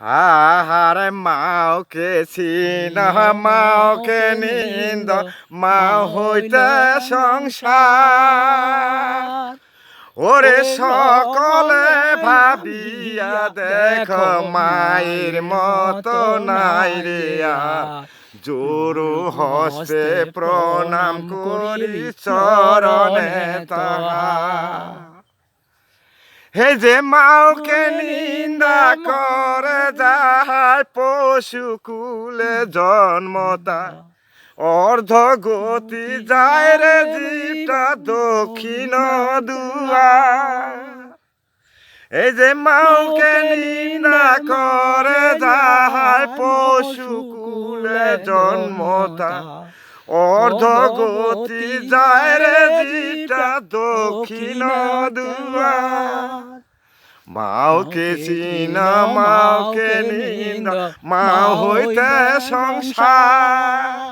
আহারে মাওকে চিন মাওকে নিন্দ মা হইতে সংসার। ওরে সকলে ভাবিয়া দেখ মায়ের মতো নাই রে আর। জোরু হস্তে প্রণাম করি চরণে তাহা। হে যে মাওকে নিন্দা করে যাহার পশু কুলে জন্মতা অর্ধ গতি যায় রে জিটা দক্ষিণ দুয়া এই যে মাউকে নিন্দা করে যাহার পশু কুলে জন্মতা অর্ধ গতি যায় রে জিটা দক্ষিণ দুয়া মাওকে চিনা মাওকে নিন্দা মা হইতে সংসার।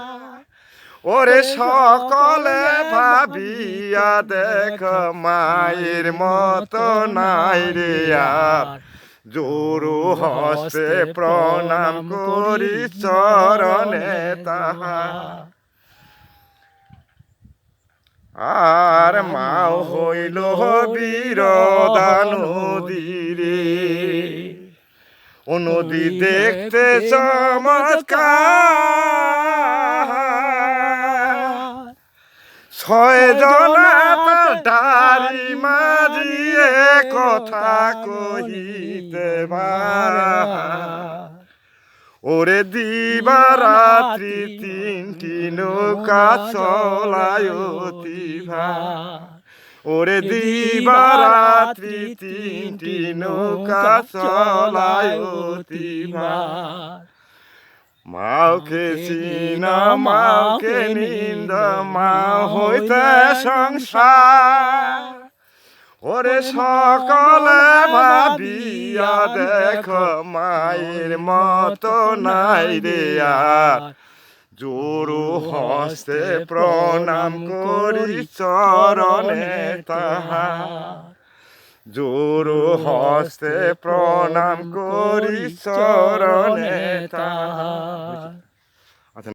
ওরে সকলে ভাবিয়া দেখ মায়ের মতো নাই রে আর। জোরু হস্তে প্রণাম করি চরণে তাহা। আর মাও হইল বিরদা নদীরে ও নদী দেখতে চমৎকার। ছয় ডারি মারিয়ে কথা কহিতে পারা। ওরে দিবা রাত্রি তিনটি নৌকা চলায় অতিভা ওরে দিবা রাত্রি তিনটি নৌকা চলায় অতিভা মাওকে চিনা, মাওকে নিন্দ, মা হইতে সংসার। ওরে সকলে ভাবিয়া দেখ মায়ের মতো নাই রে আর। জোরু হস্তে প্রণাম করি চরণে তাহা। জোরু হস্তে প্রণাম করি চরণে তাহা।